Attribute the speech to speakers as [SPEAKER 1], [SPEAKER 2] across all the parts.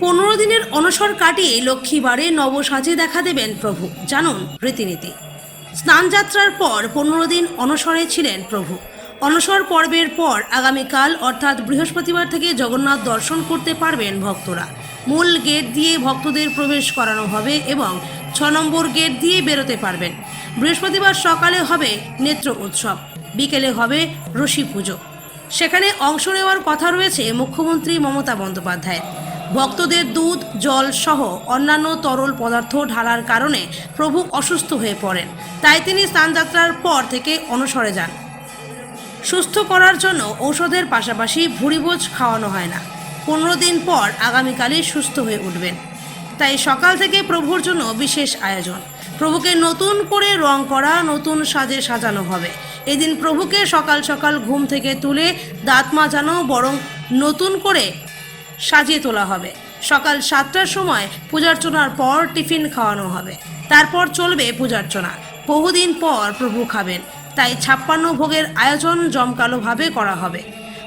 [SPEAKER 1] পনেরো দিনের অনসর কাটিয়ে লক্ষ্মীবারে নবসাজে দেখা দেবেন প্রভু। জানুন রীতিনীতি। স্নানযাত্রার পর পনেরো দিন অনসরে ছিলেন প্রভু। অনসর পর্বের পর আগামীকাল, অর্থাৎ বৃহস্পতিবার থেকে জগন্নাথ দর্শন করতে পারবেন ভক্তরা। মূল গেট দিয়ে ভক্তদের প্রবেশ করানো হবে এবং ছ নম্বর গেট দিয়ে বেরোতে পারবেন। বৃহস্পতিবার সকালে হবে নেত্র উৎসব, বিকেলে হবে রশি পুজো। সেখানে অংশ নেওয়ার কথা রয়েছে মুখ্যমন্ত্রী মমতা বন্দ্যোপাধ্যায়ের। ভক্তদের দুধ, জল সহ অন্যান্য তরল পদার্থ ঢালার কারণে প্রভু অসুস্থ হয়ে পড়েন। তাই তিনি স্নানযাত্রার পর থেকে অনসরে যান। সুস্থ করার জন্য ঔষধের পাশাপাশি ভুড়িভোজ খাওয়ানো হয় না। পনেরো দিন পর আগামীকালই সুস্থ হয়ে উঠবেন। তাই সকাল থেকে প্রভুর জন্য বিশেষ আয়োজন। প্রভুকে নতুন করে রং করা, নতুন সাজে সাজানো হবে। এদিন প্রভুকে সকাল সকাল ঘুম থেকে তুলে দাঁত মাজানো, বরং নতুন করে সাজিয়ে তোলা হবে। সকাল সাতটার সময় পূজার্চনার পর টিফিন খাওয়ানো হবে। তারপর চলবে পূজার্চনা। বহুদিন পর প্রভু খাবেন। তাই ছাপ্পান্ন ভোগের আয়োজন জমকালোভাবে করা হবে।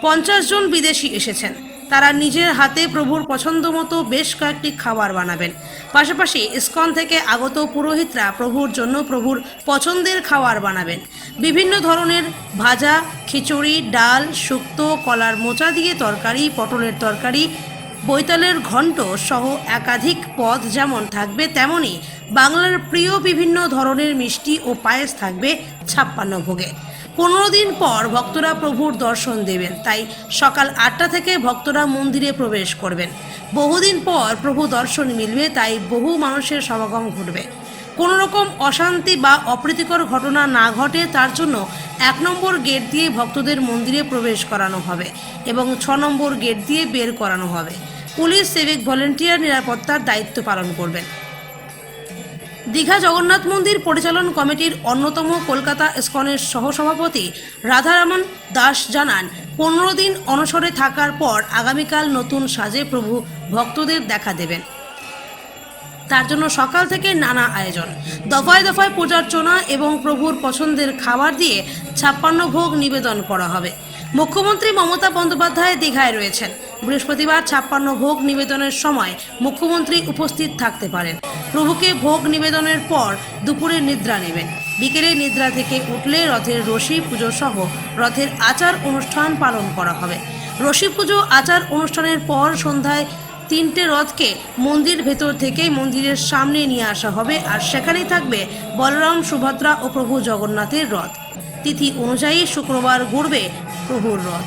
[SPEAKER 1] পঞ্চাশ জন বিদেশি এসেছেন। তারা নিজের হাতে প্রভুর পছন্দ মতো বেশ কয়েকটি খাবার বানাবেন। পাশাপাশি ইসকন থেকে আগত পুরোহিতরা প্রভুর জন্য প্রভুর পছন্দের খাবার বানাবেন। বিভিন্ন ধরনের ভাজা, খিচুড়ি, ডাল, শুক্তো, কলার মোচা দিয়ে তরকারি, পটলের তরকারি, বৈতালের ঘণ্ট সহ একাধিক পদ যেমন থাকবে তেমনি বাংলার প্রিয় বিভিন্ন ধরনের মিষ্টি ও পায়েস থাকবে ছাপ্পান্ন ভোগে। পনেরো দিন পর ভক্তরা প্রভুর দর্শন দেবেন। তাই সকাল আটটা থেকে ভক্তরা মন্দিরে প্রবেশ করবেন। বহুদিন পর প্রভু দর্শন মিলবে, তাই বহু মানুষের সমাগম ঘটবে। কোনো রকম অশান্তি বা অপ্রীতিকর ঘটনা না ঘটে, তার জন্য এক নম্বর গেট দিয়ে ভক্তদের মন্দিরে প্রবেশ করানো হবে এবং ছ নম্বর গেট দিয়ে বের করানো হবে। পুলিশ, সিভিক ভলেন্টিয়ার নিরাপত্তার দায়িত্ব পালন করবেন। দীঘা জগন্নাথ মন্দির পরিচালন কমিটির অন্যতম কলকাতা ইস্কনের সহসভাপতি রাধারামন দাস জানান, পনেরো দিন অনসরে থাকার পর আগামীকাল নতুন সাজে প্রভু ভক্তদের দেখা দেবেন। তার জন্য সকাল থেকে নানা আয়োজন। দফায় দফায় পূজার্চনা এবং প্রভুর পছন্দের খাবার দিয়ে ছাপ্পান্ন ভোগ নিবেদন করা হবে। মুখ্যমন্ত্রী মমতা বন্দ্যোপাধ্যায় দীঘায় রয়েছেন। বৃহস্পতিবার ছাপ্পান্ন ভোগ নিবেদনের সময় মুখ্যমন্ত্রী উপস্থিত থাকতে পারেন। প্রভুকে ভোগ নিবেদনের পর দুপুরে নিদ্রা নেবেন। বিকেলে নিদ্রা থেকে উঠলে রথের রশি পুজো সহ রথের আচার অনুষ্ঠান পালন করা হবে। রশি পুজো, আচার অনুষ্ঠানের পর সন্ধ্যায় তিনটে রথকে মন্দির ভেতর থেকেই মন্দিরের সামনে নিয়ে আসা হবে আর সেখানেই থাকবে বলরাম, সুভদ্রা ও প্রভু জগন্নাথের রথ। তিথি অনুযায়ী শুক্রবার ঘুরবে প্রভুর রথ।